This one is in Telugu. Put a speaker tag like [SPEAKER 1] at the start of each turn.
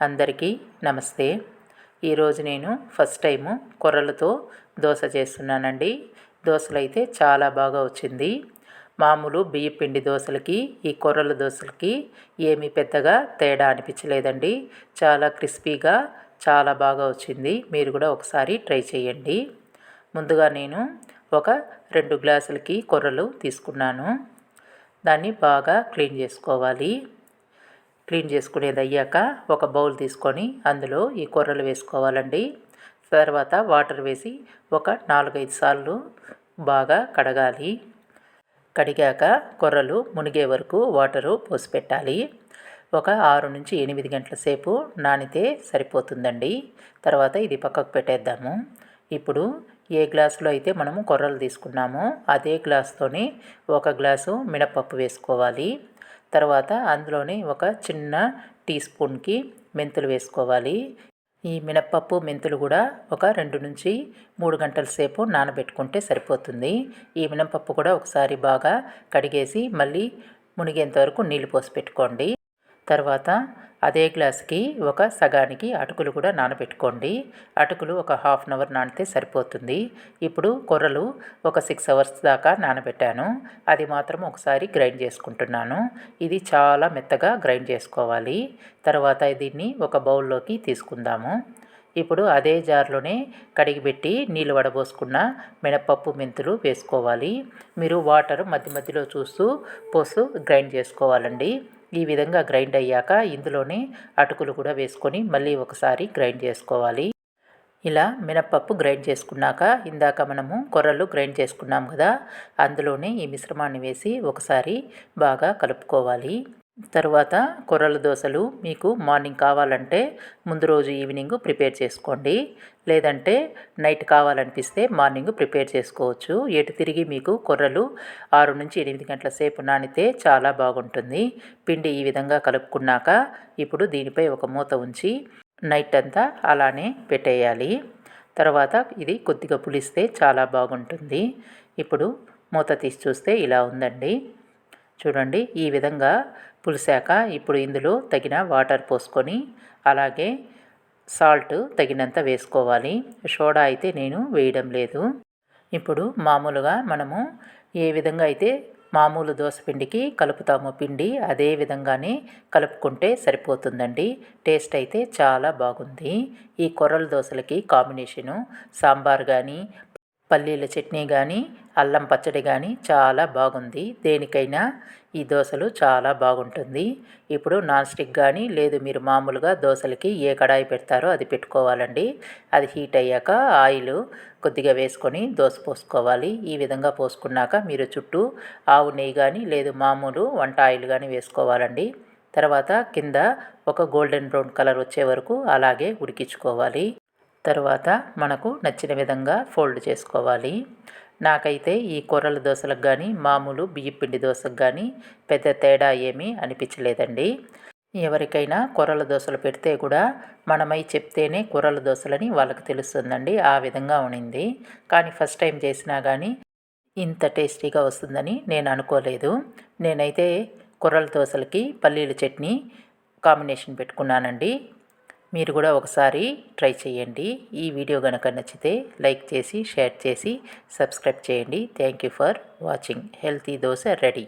[SPEAKER 1] అందరికీ నమస్తే. ఈరోజు నేను ఫస్ట్ టైము కొర్రలతో దోశ చేస్తున్నానండి. దోశలు అయితే చాలా బాగా వచ్చింది. మామూలు బియ్య పిండి దోశలకి ఈ కొర్రల దోశలకి ఏమీ పెద్దగా తేడా అనిపించలేదండి. చాలా క్రిస్పీగా చాలా బాగా వచ్చింది. మీరు కూడా ఒకసారి ట్రై చేయండి. ముందుగా నేను ఒక రెండు గ్లాసులకి కొర్రలు తీసుకున్నాను. దాన్ని బాగా క్లీన్ చేసుకోవాలి. క్లీన్ చేసుకునేది అయ్యాక ఒక బౌల్ తీసుకొని అందులో ఈ కూరలు వేసుకోవాలండి. తర్వాత వాటర్ వేసి ఒక నాలుగైదు సార్లు బాగా కడగాలి. కడిగాక కొర్రలు మునిగే వరకు వాటరు పోసి పెట్టాలి. ఒక ఆరు నుంచి ఎనిమిది గంటల సేపు నానితే సరిపోతుందండి. తర్వాత ఇది పక్కకు పెట్టేద్దాము. ఇప్పుడు ఏ గ్లాసులో అయితే మనము కొర్రలు తీసుకున్నామో అదే గ్లాస్తోనే ఒక గ్లాసు మినపప్పు వేసుకోవాలి. తర్వాత అందులోనే ఒక చిన్న టీ స్పూన్కి మెంతులు వేసుకోవాలి. ఈ మినప్పప్పు మెంతులు కూడా ఒక రెండు నుంచి మూడు గంటల సేపు నానబెట్టుకుంటే సరిపోతుంది. ఈ మినపప్పు కూడా ఒకసారి బాగా కడిగేసి మళ్ళీ మునిగేంత వరకు నీళ్ళు పోసి పెట్టుకోండి. తర్వాత అదే గ్లాస్కి ఒక సగానికి అటుకులు కూడా నానబెట్టుకోండి. అటుకులు ఒక హాఫ్ అన్ అవర్ నానితే సరిపోతుంది. ఇప్పుడు కొర్రలు ఒక సిక్స్ అవర్స్ దాకా నానబెట్టాను. అది మాత్రం ఒకసారి గ్రైండ్ చేసుకుంటున్నాను. ఇది చాలా మెత్తగా గ్రైండ్ చేసుకోవాలి. తర్వాత దీన్ని ఒక బౌల్లోకి తీసుకుందాము. ఇప్పుడు అదే జార్లోనే కడిగిపెట్టి నీళ్ళు వడబోసుకున్న మినపప్పు మెంతులు వేసుకోవాలి. మీరు వాటర్ మధ్య మధ్యలో చూస్తూ పోసు గ్రైండ్ చేసుకోవాలండి. ఈ విధంగా గ్రైండ్ అయ్యాక ఇందులోనే అటుకులు కూడా వేసుకొని మళ్ళీ ఒకసారి గ్రైండ్ చేసుకోవాలి. ఇలా మినప్పప్పు గ్రైండ్ చేసుకున్నాక ఇందాక మనము కొర్రలు గ్రైండ్ చేసుకున్నాం కదా అందులోనే ఈ మిశ్రమాన్ని వేసి ఒకసారి బాగా కలుపుకోవాలి. తర్వాత కొర్రల దోశలు మీకు మార్నింగ్ కావాలంటే ముందు రోజు ఈవినింగ్ ప్రిపేర్ చేసుకోండి. లేదంటే నైట్ కావాలనిపిస్తే మార్నింగ్ ప్రిపేర్ చేసుకోవచ్చు. ఎటు తిరిగి మీకు కొర్రలు ఆరు నుంచి ఎనిమిది గంటల సేపు నానితే చాలా బాగుంటుంది. పిండి ఈ విధంగా కలుపుకున్నాక ఇప్పుడు దీనిపై ఒక మూత ఉంచి నైట్ అంతా అలానే పెట్టేయాలి. తర్వాత ఇది కొద్దిగా పులిస్తే చాలా బాగుంటుంది. ఇప్పుడు మూత తీసి చూస్తే ఇలా ఉందండి. చూడండి ఈ విధంగా పులిసాక ఇప్పుడు ఇందులో తగిన వాటర్ పోసుకొని అలాగే సాల్ట్ తగినంత వేసుకోవాలి. సోడా అయితే నేను వేయడం లేదు. ఇప్పుడు మామూలుగా మనము ఏ విధంగా అయితే మామూలు దోశ పిండికి కలుపుతాము పిండి అదే విధంగానే కలుపుకుంటే సరిపోతుందండి. టేస్ట్ అయితే చాలా బాగుంది. ఈ కొర్రల దోశలకి కాంబినేషను సాంబార్ కానీ పల్లీల చట్నీ కానీ అల్లం పచ్చడి కానీ చాలా బాగుంది. దేనికైనా ఈ దోశలు చాలా బాగుంటుంది. ఇప్పుడు నాన్ స్టిక్ కానీ లేదు మీరు మామూలుగా దోశలకి ఏ కడాయి పెడతారో అది పెట్టుకోవాలండి. అది హీట్ అయ్యాక ఆయిల్ కొద్దిగా వేసుకొని దోశ పోసుకోవాలి. ఈ విధంగా పోసుకున్నాక మీరు చుట్టూ ఆవు నెయ్యి కానీ లేదు మామూలు వంట ఆయిల్ కానీ వేసుకోవాలండి. తర్వాత కింద ఒక గోల్డెన్ బ్రౌన్ కలర్ వచ్చే వరకు అలాగే ఉడికించుకోవాలి. తర్వాత మనకు నచ్చిన విధంగా ఫోల్డ్ చేసుకోవాలి. నాకైతే ఈ కూరల దోశలకు కానీ మామూలు బియ్యపిండి దోశకు కానీ పెద్ద తేడా ఏమీ అనిపించలేదండి. ఎవరికైనా కూరల దోశలు పెడితే కూడా మనమై చెప్తేనే కూరల దోశలని వాళ్ళకి తెలుస్తుందండి ఆ విధంగా ఉనింది. కానీ ఫస్ట్ టైం చేసినా కానీ ఇంత టేస్టీగా వస్తుందని నేను అనుకోలేదు. నేనైతే కూరల దోశలకి పల్లీల చట్నీ కాంబినేషన్ పెట్టుకున్నానండి. మీరు కూడా ఒకసారి ట్రై చేయండి. ఈ వీడియో కనుక నచ్చితే లైక్ చేసి షేర్ చేసి సబ్స్క్రైబ్ చేయండి. Thank you for watching. Healthy dosa ready.